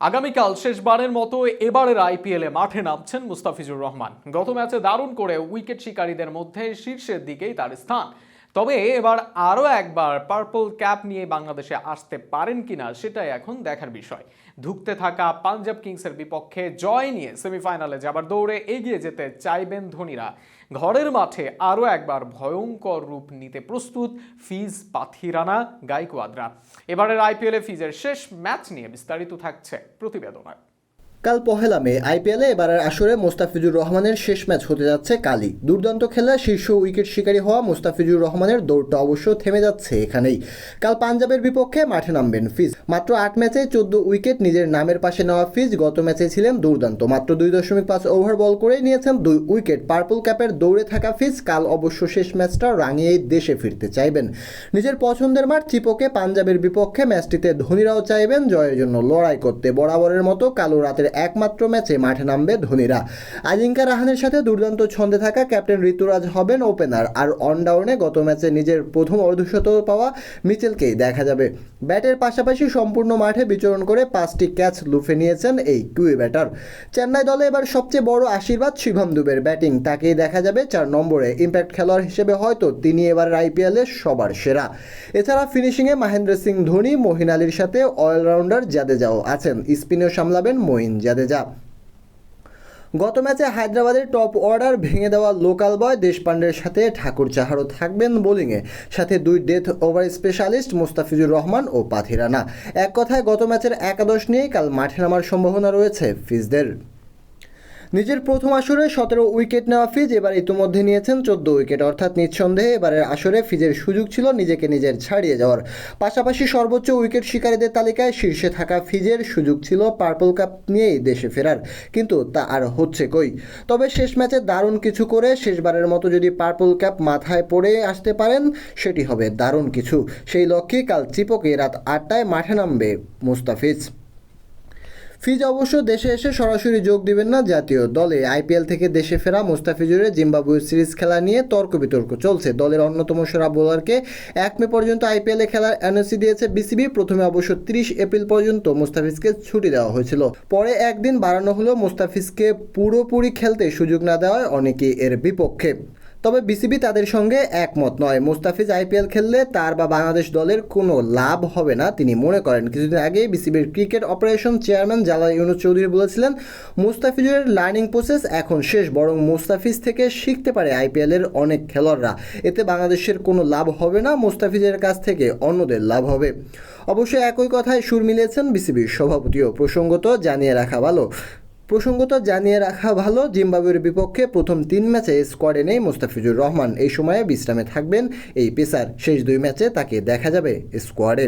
আগামীকাল শেষবারের মতো এবারের আইপিএলে মাঠে নামছেন মুস্তাফিজুর রহমান। গত ম্যাচে দারুণ করে উইকেট শিকারীদের মধ্যে শীর্ষের দিকেই তার স্থান। তবে এবার আরও একবার পার্পল ক্যাপ নিয়ে বাংলাদেশে আসতে পারেন কিনা সেটাই এখন দেখার বিষয়। ধুঁকতে থাকা পাঞ্জাব কিংসের বিপক্ষে জয় নিয়ে সেমিফাইনালে যাবার দৌড়ে এগিয়ে যেতে চাইবেন ধোনিরা। ঘরের মাঠে আরও একবার ভয়ঙ্কর রূপ নিতে প্রস্তুত ফিজ পাথিরানা গাইকোয়াদরা। এবারের আইপিএলে ফিজের শেষ ম্যাচ নিয়ে বিস্তারিত থাকছে প্রতিবেদনায়। কাল পহেলা মে, আইপিএলে এবারের আসরে মোস্তাফিজুর রহমানের শেষ ম্যাচ হতে যাচ্ছে কালই। দুর্দান্ত খেলা, শীর্ষ উইকেট শিকারী হওয়া মোস্তাফিজুর রহমানের দৌড়টা অবশ্য থেমে যাচ্ছে এখানেই। কাল পাঞ্জাবের বিপক্ষে মাঠে নামবেন ফিজ। মাত্র আট ম্যাচে চোদ্দ উইকেট নিজের নামের পাশে নেওয়া ফিজ গত ম্যাচে ছিলেন দুর্দান্ত। মাত্র দুই দশমিক পাঁচ ওভার বল করেই নিয়েছেন দুই উইকেট। পার্পল ক্যাপের দৌড়ে থাকা ফিজ কাল অবশ্য শেষ ম্যাচটা রাঙিয়েই দেশে ফিরতে চাইবেন। নিজের পছন্দের মাঠ চিপোকে পাঞ্জাবের বিপক্ষে ম্যাচটিতে ধোনিরাও চাইবেন জয়ের জন্য লড়াই করতে। বরাবরের মতো কালো রাতের একমাত্র ম্যাচে মাঠে নামবে ধোনিরা। আজিঙ্কা রাহানের সাথে দুর্দান্ত ছন্দে থাকা ক্যাপ্টেন ঋতুরাজ হবেন ওপেনার। আর অনডাউনে গত ম্যাচে নিজের প্রথম অর্ধশত পাওয়া মিচেলকেই দেখা যাবে। ব্যাটের পাশাপাশি সম্পূর্ণ মাঠে বিচরণ করে পাঁচটি ক্যাচ লুফে নিয়েছেন এই কুই ব্যাটার। চেন্নাই দলে এবার সবচেয়ে বড় আশীর্বাদ শিভম দুবের ব্যাটিং। তাকেই দেখা যাবে চার নম্বরে। ইম্প্যাক্ট খেলোয়াড় হিসেবে হয়তো তিনি এবারের আইপিএলে সবার সেরা। এছাড়া ফিনিশিংয়ে মহেন্দ্র সিং ধোনি, মহিন আলীর সাথে অলরাউন্ডার জাদেজাও আছেন। স্পিনেও সামলাবেন মঈন। জাদেজা গত ম্যাচে হায়দ্রাবাদের টপ অর্ডার ভেঙে দেওয়া লোকাল বয় দেশপান্ডের সাথে ঠাকুর চাহারও থাকবেন বোলিংয়ে। সাথে দুই death over specialist Mustafizur Rahman ও পাথিরানা। এক কথায়, গত ম্যাচের একাদশ নিয়েই কাল মাঠে নামার সম্ভাবনা রয়েছে ফিজদের। নিজের প্রথম আসরে সতেরো উইকেট নেওয়া ফিজ এবার ইতিমধ্যে নিয়েছেন চোদ্দ উইকেট। অর্থাৎ নিঃসন্দেহে এবারের আসরে ফিজের সুযোগ ছিল নিজেকে নিজের ছাড়িয়ে যাওয়ার। পাশাপাশি সর্বোচ্চ উইকেট শিকারীদের তালিকায় শীর্ষে থাকা ফিজের সুযোগ ছিল পার্পল কাপ নিয়েই দেশে ফেরার। কিন্তু তা আর হচ্ছে কই? তবে শেষ ম্যাচে দারুণ কিছু করে শেষবারের মতো যদি পার্পল ক্যাপ মাথায় পড়ে আসতে পারেন, সেটি হবে দারুণ কিছু। সেই লক্ষ্যে কাল চিপকে রাত আটটায় মাঠে নামবে মুস্তাফিজ। ফিজ অবশ্য দেশে এসে সরাসরি যোগ দিবেন না জাতীয় দলে। আইপিএল থেকে দেশে ফেরা মুস্তাফিজুরের জিম্বাবুয়ে সিরিজ খেলা নিয়ে তর্ক বিতর্ক চলছে। দলের অন্যতম সেরা বোলারকে এক মে পর্যন্ত আইপিএলে খেলার এনওসি দিয়েছে বিসিবি। প্রথমে অবশ্য তিরিশ এপ্রিল পর্যন্ত মুস্তাফিজকে ছুটি দেওয়া হয়েছিল। পরে একদিন বাড়ানো হলেও মুস্তাফিজকে পুরোপুরি খেলতে সুযোগ না দেওয়ায় অনেকেই এর বিপক্ষে। তবে বিসিবি তাদের সঙ্গে একমত নয়। মুস্তাফিজ আইপিএল খেললে তার বা বাংলাদেশ দলের কোনো লাভ হবে না, তিনি মনে করেন। কিছুদিন আগেই বিসিবির cricket operation chairman Jalal Yunus Chowdhury বলেছিলেন, মুস্তাফিজের লার্নিং প্রসেস এখন শেষ, বরং মুস্তাফিজ থেকে শিখতে পারে আইপিএলের অনেক খেলোয়াড়রা। এতে বাংলাদেশের কোনো লাভ হবে না, মুস্তাফিজের কাছ থেকে অন্যদের লাভ হবে। অবশ্য একই কথায় সুর মিলিয়েছেন বিসিবির সভাপতিও। প্রসঙ্গত, জানিয়ে রাখা ভালো প্রসঙ্গত জানিয়ে রাখা ভালো, জিম্বাবুয়ের বিপক্ষে প্রথম তিন ম্যাচে স্কোয়াডে নেই মুস্তাফিজুর রহমান। এই সময়ে বিশ্রামে থাকবেন এই পেসার। শেষ দুই ম্যাচে তাকে দেখা যাবে স্কোয়াডে।